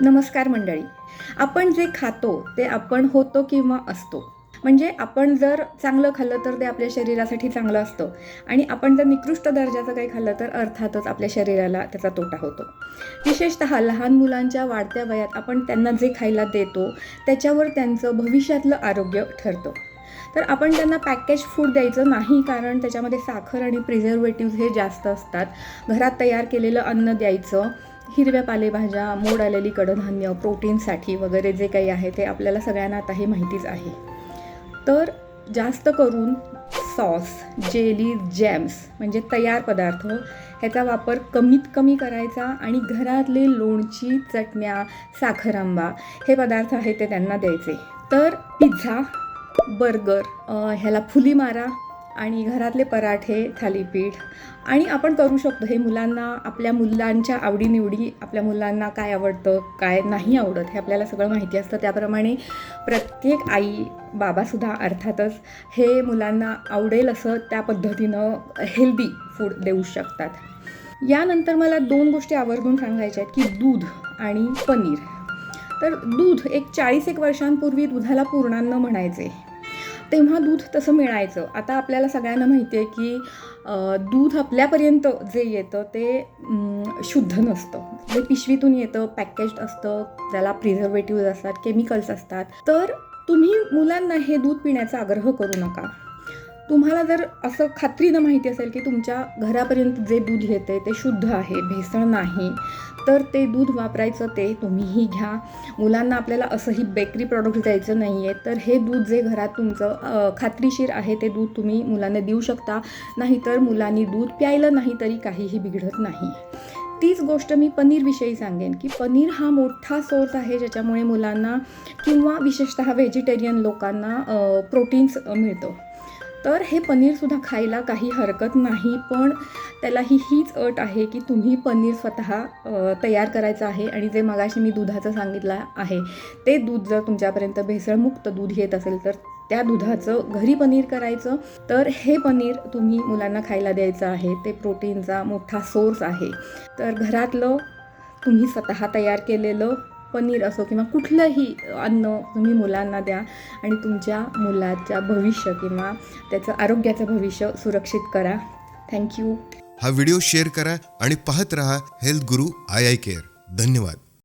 नमस्कार मंडळी. आपण जे खातो ते आपण होतो किंवा असतो. म्हणजे आपण जर चांगलं खाल्लं तर ते आपल्या शरीरासाठी चांगलं असतं आणि आपण जर निकृष्ट दर्जाचं काही खाल्लं तर अर्थातच आपल्या शरीराला त्याचा तोटा होतो. विशेषत लहान मुलांच्या वाढत्या वयात आपण त्यांना जे खायला देतो त्याच्यावर त्यांचं भविष्यातलं आरोग्य ठरतं. तर आपण त्यांना पॅकेज फूड द्यायचं नाही कारण त्याच्यामध्ये साखर आणि प्रिझर्वेटिव्ह हे जास्त असतात. घरात तयार केलेलं अन्न द्यायचं हिरव्या पालेभाज्या मोड आलेली कडधान्य प्रोटीनसाठी वगैरे जे काही आहे ते आपल्याला सगळ्यांना आता हे माहितीच आहे. तर जास्त करून सॉस जेली जॅम्स म्हणजे तयार पदार्थ ह्याचा वापर कमीत कमी करायचा आणि घरातले लोणची चटण्या साखरांबा हे पदार्थ आहे ते त्यांना द्यायचे. तर पिझ्झा बर्गर ह्याला फुली मारा आणि घरातले पराठे थालीपीठ. आणि आपण करू शकतो हे मुलांना आपल्या मुलांच्या आवडीनिवडी आपल्या मुलांना काय आवडतं काय नाही आवडत हे आपल्याला सगळं माहिती असतं. त्याप्रमाणे प्रत्येक आई बाबासुद्धा अर्थातच हे मुलांना आवडेल असं त्या पद्धतीनं हेल्दी फूड देऊ शकतात. यानंतर मला दोन गोष्टी आवर्जून सांगायच्या आहेत की दूध आणि पनीर. तर दूध एक चाळीस एक वर्षांपूर्वी दुधाला पूर्णान्न म्हणायचे. तेव्हा दूध तसं मिळायचं. आता आपल्याला सगळ्यांना माहिती आहे की दूध आपल्यापर्यंत जे येतं ते शुद्ध नसतं. जे पिशवीतून येतं पॅकेज्ड असतं त्याला प्रिझर्वेटिव्ह असतात केमिकल्स असतात. तर तुम्ही मुलांना हे दूध पिण्याचा आग्रह करू नका. तुम्हाला जर असं खात्रीनं माहिती असेल की तुमच्या घरापर्यंत जे दूध येते ते शुद्ध आहे भेसळ नाही तर ते दूध वापरायचं ते तुम्हीही घ्या. मुलांना आपल्याला असंही बेकरी प्रॉडक्ट द्यायचं नाही आहे तर हे दूध जे घरात तुमचं खात्रीशीर आहे ते दूध तुम्ही मुलांना देऊ शकता. नाहीतर मुलांनी दूध प्यायलं नाही तरी काहीही बिघडत नाही. तीच गोष्ट मी पनीरविषयी सांगेन की पनीर हा मोठा सोर्स आहे ज्याच्यामुळे मुलांना किंवा विशेषतः व्हेजिटेरियन लोकांना प्रोटीन्स मिळतं. तर हे पनीरसुद्धा खायला काही हरकत नाही पण त्याला ही हीच अट आहे की तुम्ही पनीर स्वतः तयार करायचं आहे आणि जे मगाशी मी दुधाचं सांगितलं आहे ते दूध जर तुमच्यापर्यंत भेसळमुक्त दूध येत असेल तर त्या दुधाचं घरी पनीर करायचं. तर हे पनीर तुम्ही मुलांना खायला द्यायचं आहे ते प्रोटीनचा मोठा सोर्स आहे. तर घरातलं तुम्ही स्वतः तयार केलेलं पनीर असो किंवा कुठलंही अन्न तुम्ही मुलांना द्या आणि तुमच्या मुलाच्या भविष्य किंवा त्याचं आरोग्याचं भविष्य सुरक्षित करा. थँक्यू हा व्हिडिओ शेअर करा आणि पाहत रहा health Guru I I care. धन्यवाद.